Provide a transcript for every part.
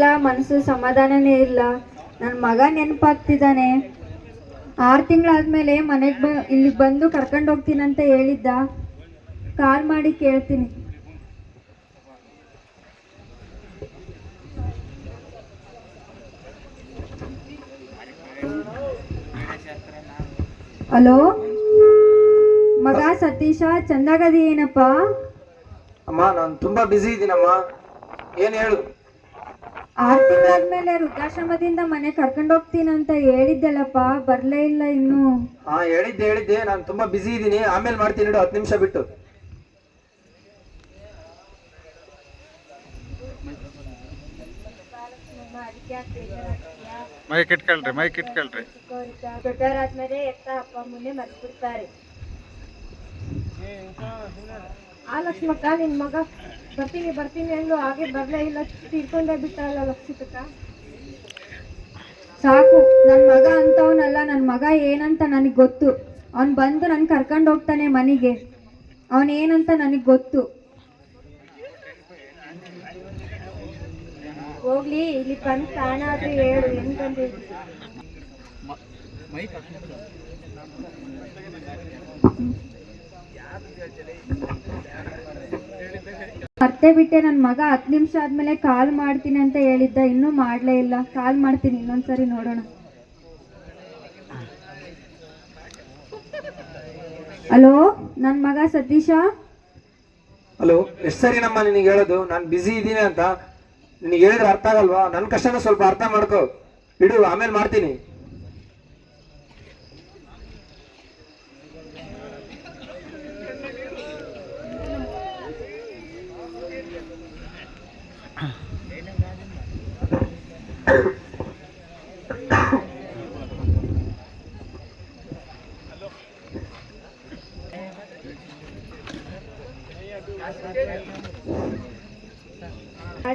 ಇಲ್ಲ, ಮನಸ್ಸು ಸಮಾಧಾನನೇ ಇಲ್ಲ. ನನ್ನ ಮಗ ನೆನಪಾಗ್ತಿದ್ದಾನೆ. ಆರು ತಿಂಗಳಾದ್ಮೇಲೆ ಮನೆಗೆ ಬ, ಇಲ್ಲಿಗೆ ಬಂದು ಕರ್ಕೊಂಡು ಹೋಗ್ತೀನಂತ ಹೇಳಿದ್ದ. ಕಾಲ್ ಮಾಡಿ ಕೇಳ್ತೀನಿ. ಹಲೋ? ಮಗ ಸತೀಶ, ಚಂದಾಗದಿ ಏನಪ್ಪ? ಅಮ್ಮ, ನಾನು ತುಂಬಾ ಬ್ಯುಸಿ ಇದ್ದೀನಮ್ಮ ಏನ್ ಹೇಳು? ಆರು ತಿಂಗಳಾದ್ಮೇಲೆ ವೃದ್ಧಾಶ್ರಮದಿಂದ ಮನೆ ಕರ್ಕೊಂಡು ಅಂತ ಹೇಳಿದ್ದೆಲ್ಲಪ್ಪ ಬರ್ಲೇ ಇಲ್ಲ ಇನ್ನು. ಹಾ ಹೇಳಿದ್ದೆ ಹೇಳಿದ್ದೆ. ನಾನು ತುಂಬಾ ಬಿಸಿ ಇದ್ದೀನಿ ಆಮೇಲೆ ಮಾಡ್ತೀನಿ ನೋಡು ಹತ್ತು ನಿಮಿಷ ಬಿಟ್ಟು. Mic ಇಟ್ಕೊಳ್ರಿ mic ಇಟ್ಕೊಳ್ರಿ. ದೊಡ್ಡವರಾದ್ಮೇಲೆ ಎತ್ತ ಅಪ್ಪ ಮುಂದೆ ಮರ್ಸ್ಬಿಡ್ತಾರೆ. ಆ ಲಕ್ಷ್ಮಕ್ಕ ನಿನ್ನ ಮಗ. ಬರ್ತೀನಿ ಬರ್ತೀನಿ ಅಂದು ಹಾಗೆ ಬರಲೇ ಇಲ್ಲ. ತೀರ್ಕೊಂಡೇ ಬಿಟ್ಟಲ್ಲ ಲಕ್ಷಿತಕ್ಕ ಸಾಕು. ನನ್ನ ಮಗ ಅಂತವನಲ್ಲ ನನ್ನ ಮಗ ಏನಂತ ನನಗೆ ಗೊತ್ತು. ಅವ್ನು ಬಂದು ನನ್ನ ಕರ್ಕೊಂಡು ಹೋಗ್ತಾನೆ ಮನೆಗೆ. ಅವನೇನಂತ ನನಗೆ ಗೊತ್ತು. ಹೋಗ್ಲಿ, ಇಲ್ಲಿ ಬಂದು ಹೇಳು ಆದ್ರೆ ಹೇಳು. ಹೆಂಗ್ ಬಂದಿದ್ದಿ ಮರ್ತೇ ಬಿಟ್ಟೆ ನನ್ನ ಮಗ, ಹತ್ತು ನಿಮಿಷ ಆದ್ಮೇಲೆ ಕಾಲ್ ಮಾಡ್ತೀನಿ ಅಂತ ಹೇಳಿದ್ದ, ಇನ್ನೂ ಮಾಡ್ಲೇ ಇಲ್ಲ. ಕಾಲ್ ಮಾಡ್ತೀನಿ ಇನ್ನೊಂದ್ಸರಿ ನೋಡೋಣ. ಹಲೋ ನನ್ನ ಮಗ ಸತೀಶ? ಹಲೋ ಎಷ್ಟು ಸರಿ ನಮ್ಮ ನಿನಗೆ ಹೇಳೋದು? ನಾನು ಬ್ಯುಸಿ ಇದ್ದೀನಿ ಅಂತ. ನಿನಗೆ ಹೇಳಿದ್ರೆ ಅರ್ಥ ಆಗಲ್ವಾ? ನನ್ನ ಕಷ್ಟನ ಸ್ವಲ್ಪ ಅರ್ಥ ಮಾಡ್ಕೋ. ಇಡು, ಆಮೇಲೆ ಮಾಡ್ತೀನಿ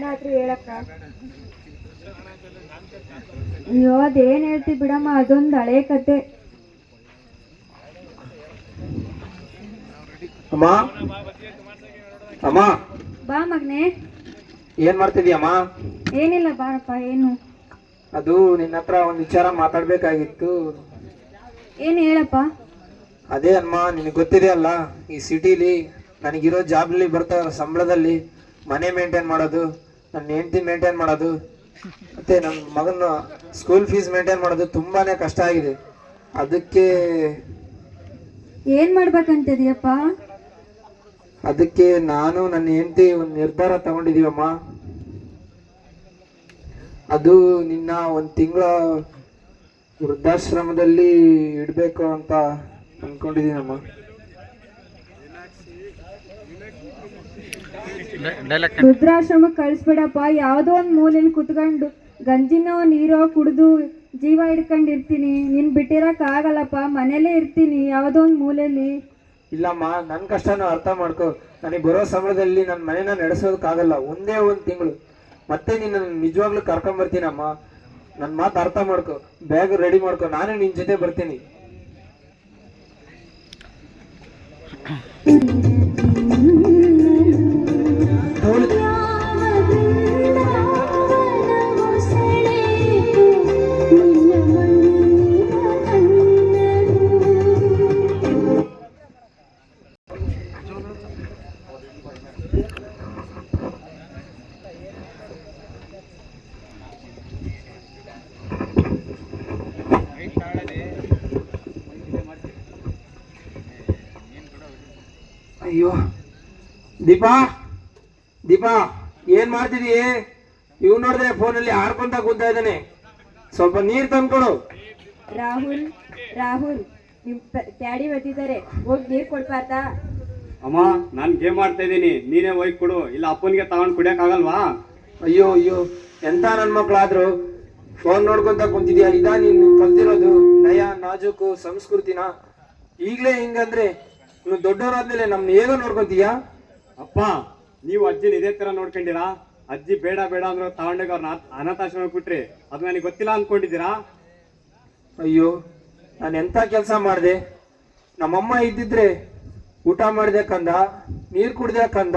ಆದ್ರೂ ಹೇಳಕ್ಕ ಅಯ್ಯೋ ಅದೇನ್ ಹೇಳ್ತಿ ಬಿಡಮ್ಮ ಅದೊಂದು ಹಳೆ ಕತೆ. ಅಮ್ಮ? ಅಮ್ಮ? ಬಾ ಮಗ್ನೆ. ಏನ್ ಮಾಡ್ತಿದ್ಯಮ್ಮ ಏನಿಲ್ಲ ಬಾರಪ್ಪ ಏನು? ಅದು ನಿನ್ನ ಹತ್ರ ಒಂದು ವಿಚಾರ ಮಾತಾಡ್ಬೇಕಾಗಿತ್ತು. ಏನು ಹೇಳಪ್ಪ? ಅದೇ ಅಮ್ಮ ನಿನಗೆ ಗೊತ್ತಿದೆ ಅಲ್ಲ ಈ ಸಿಟಿಲಿ ನನಗಿರೋ ಜಾಬ್ಲಿ ಬರ್ತಾ ಸಂಬಳದಲ್ಲಿ ಮನೆ ಮೇಂಟೈನ್ ಮಾಡೋದು. ನನ್ನ ಹೆಂಡತಿ ಮೇಂಟೈನ್ ಮಾಡೋದು ಮತ್ತೆ ನಮ್ಮ ಮಗನ ಸ್ಕೂಲ್ ಫೀಸ್ ಮೇಂಟೈನ್ ಮಾಡೋದು ತುಂಬಾನೇ ಕಷ್ಟ ಆಗಿದೆ. ಅದಕ್ಕೆ ಏನ್ ಮಾಡ್ಬೇಕಂತಿದ್ಯಪ್ಪ ಅದಕ್ಕೆ ನಾನು ನನ್ನ ಹೆಂಡತಿ ಒಂದು ನಿರ್ಧಾರ ತಗೊಂಡಿದ್ದೀವಮ್ಮ. ಅದು ನಿನ್ನ ಒಂದು ತಿಂಗಳ ವೃದ್ಧಾಶ್ರಮದಲ್ಲಿ ಇಡಬೇಕು ಅಂತ ಅನ್ಕೊಂಡಿದ್ದೀನಮ್ಮ. ಡೈಲಾಗ್ ರುದ್ರಾಶ್ರಮಕ್ಕೆ ಕಳಿಸ್ಬಿಡಪ್ಪ. ಯಾವುದೋ ಒಂದು ಮೂಲೆಯಲ್ಲಿ ಕುತ್ಕೊಂಡು ಗಂಜಿನೋ ನೀರೋ ಕುಡಿದು ಜೀವ ಹಿಡ್ಕೊಂಡಿರ್ತೀನಿ. ನಿನ್ ಬಿಟ್ಟಿರಕ್ ಆಗಲ್ಲಪ್ಪ. ಮನೇಲೇ ಇರ್ತೀನಿ. ಯಾವುದೋ ಒಂದು ಮೂಲೆಯಲ್ಲಿ ಇಲ್ಲಮ್ಮ ನನ್ನ ಕಷ್ಟನ ಅರ್ಥ ಮಾಡ್ಕೋ. ನನಗೆ ಬರೋ ಸಮಯದಲ್ಲಿ ನನ್ನ ಮನೇನ ನಡೆಸೋದಕ್ಕಾಗಲ್ಲ. ಒಂದೇ ಒಂದು ತಿಂಗಳು. ಮತ್ತೆ ನಿನ್ನ ನಿಜವಾಗ್ಲೂ ಕರ್ಕೊಂಬರ್ತೀನಮ್ಮ ನನ್ನ ಮಾತು ಅರ್ಥ ಮಾಡ್ಕೊ. ಬ್ಯಾಗ್ ರೆಡಿ ಮಾಡ್ಕೊ. ನಾನೇ ನಿನ್ನ ಜೊತೆ ಬರ್ತೀನಿ. ಅಯ್ಯೋ, ದೀಪಾ ದೀಪಾ, ಏನ್ ಮಾಡ್ತಿದೀಯ ಇವ್ ನೋಡಿದ್ರೆ ಫೋನಲ್ಲಿ ಆಡ್ಕೊಂತ ಕೂತಾ ಇದ್ದಾನೆ. ಸ್ವಲ್ಪ ನೀರ್ ತಂದ್ಕೊಡು. ರಾಹುಲ್ ರಾಹುಲ್, ನಿಮ್ ಡ್ಯಾಡಿ ಬರ್ತಿದ್ದಾರೆ ಹೋಗಿ ನೀರ್ ಕೊಡ್ಬಾರ್ದಾ? ಅಮ್ಮ ನಾನು ಗೇಮ್ ಆಡ್ತಾ ಇದ್ದೀನಿ. ನೀನೇ ಹೋಗಿ ಕೊಡು. ಇಲ್ಲ ಅಪ್ಪನಿಗೆ ತಗೊಂಡು ಕುಡಿಯೋಕ್ಕಾಗಲ್ವಾ ಆಗಲ್ವಾ? ಅಯ್ಯೋ ಅಯ್ಯೋ ಎಂತ ನನ್ನ ಮಕ್ಳಾದ್ರು? ಫೋನ್ ನೋಡ್ಕೊಂತ ಕುಂತಿದ್ಯಾ? ಇದಾ ನೀನ್ ಕಲ್ತಿರೋದು ನಯ ನಾಜೂಕು ಸಂಸ್ಕೃತಿನ? ಈಗ್ಲೇ ಹಿಂಗಂದ್ರೆ ನೀವು ದೊಡ್ಡವರಾದ್ಮೇಲೆ ನಮ್ನ ಹೇಗೋ ನೋಡ್ಕೊಂತೀಯಾ? ಅಪ್ಪ ನೀವು ಅಜ್ಜಿನ ಇದೇ ತರ ನೋಡ್ಕೊಂಡಿರಾ? ಅಜ್ಜಿ ಬೇಡ ಬೇಡ ಅಂದ್ರೆ ತಗೊಂಡೋಗಿ ಅವ್ರನ್ನ ಅನಾಥಾಶ್ರಮ ಬಿಟ್ರಿ. ಅದು ನನಗೆ ಗೊತ್ತಿಲ್ಲ ಅನ್ಕೊಂಡಿದ್ದೀರಾ? ಅಯ್ಯೋ ನಾನು ಎಂತ ಕೆಲಸ ಮಾಡಿದೆ? ನಮ್ಮಮ್ಮ ಇದ್ದಿದ್ರೆ ಊಟ ಮಾಡಿದೆ ಕಂದ ನೀರು ಕುಡಿದೆ ಕಂದ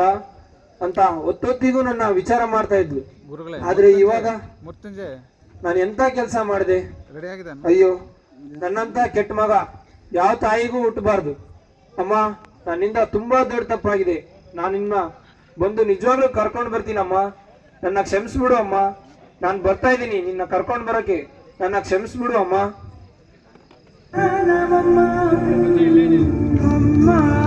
ಅಂತ ಒತ್ತೊತ್ತಿಗೂ ನನ್ನ ವಿಚಾರ ಮಾಡ್ತಾ ಇದ್ವಿ. ಆದ್ರೆ ಇವಾಗ ನಾನು ಎಂತ ಕೆಲಸ ಮಾಡಿದೆ? ಅಯ್ಯೋ ನನ್ನಂತ ಕೆಟ್ಟ ಮಗ ಯಾವ ತಾಯಿಗೂ ಹುಟ್ಟಬಾರ್ದು. ಅಮ್ಮ ನನ್ನಿಂದ ತುಂಬಾ ದೊಡ್ಡ ತಪ್ಪಾಗಿದೆ. ನಾನು ನಿನ್ನ ಬಂದು ನಿಜವಾಗ್ಲೂ ಕರ್ಕೊಂಡು ಬರ್ತೀನಮ್ಮ. ನನ್ನ ಕ್ಷಮಿಸ್ಬಿಡು ಅಮ್ಮ. ನಾನು ಬರ್ತಾ ಇದ್ದೀನಿ ನಿನ್ನ ಕರ್ಕೊಂಡು ಬರೋಕೆ. ನನ್ನ ಕ್ಷಮಿಸ್ಬಿಡು ಅಮ್ಮ. ಒಳಗೆ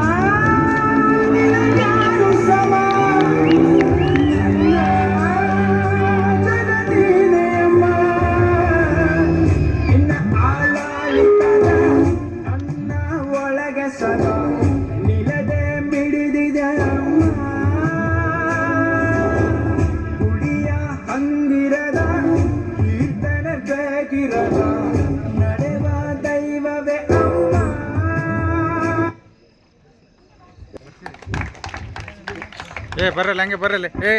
ಹಂಗಿರದ ಕೀರ್ತನ ಬೇಕಿರದ ನಡೆವ ದೈವವೇ ಅಮ್ಮ. ಏ ಬರಲ್ಲ ಹಂಗೆ ಬರಲ್ಲ ಏ.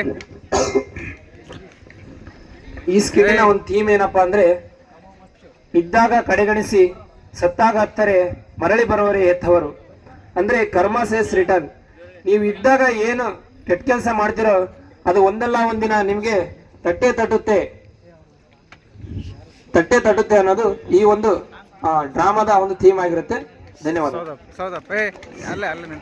ಈ ಸ್ಕಿನ್ನ ಒಂದು ಥೀಮ್ ಏನಪ್ಪಾ ಅಂದ್ರೆ ಇದ್ದಾಗ ಕಡೆಗಣಿಸಿ ಸತ್ತಾಗ ಹತ್ತರೆ ಮರಳಿ ಬರೋರೇ ಎತ್ತವರು ಅಂದ್ರೆ ಕರ್ಮ ಸೇಸ್ ರಿಟರ್ನ್. ನೀವು ಇದ್ದಾಗ ಏನು ಕೆಟ್ಟ ಕೆಲಸ ಮಾಡ್ತಿರೋ ಅದು ಒಂದಲ್ಲ ಒಂದಿನ ನಿಮ್ಗೆ ತಟ್ಟೆ ತಟ್ಟುತ್ತೆ. ತಟ್ಟೆ ತಟ್ಟುತ್ತೆ ಅನ್ನೋದು ಈ ಒಂದು ಡ್ರಾಮಾದ ಒಂದು ಥೀಮ್ ಆಗಿರುತ್ತೆ. ಧನ್ಯವಾದ. ಅಲ್ಲೇ ಅಲ್ಲೇ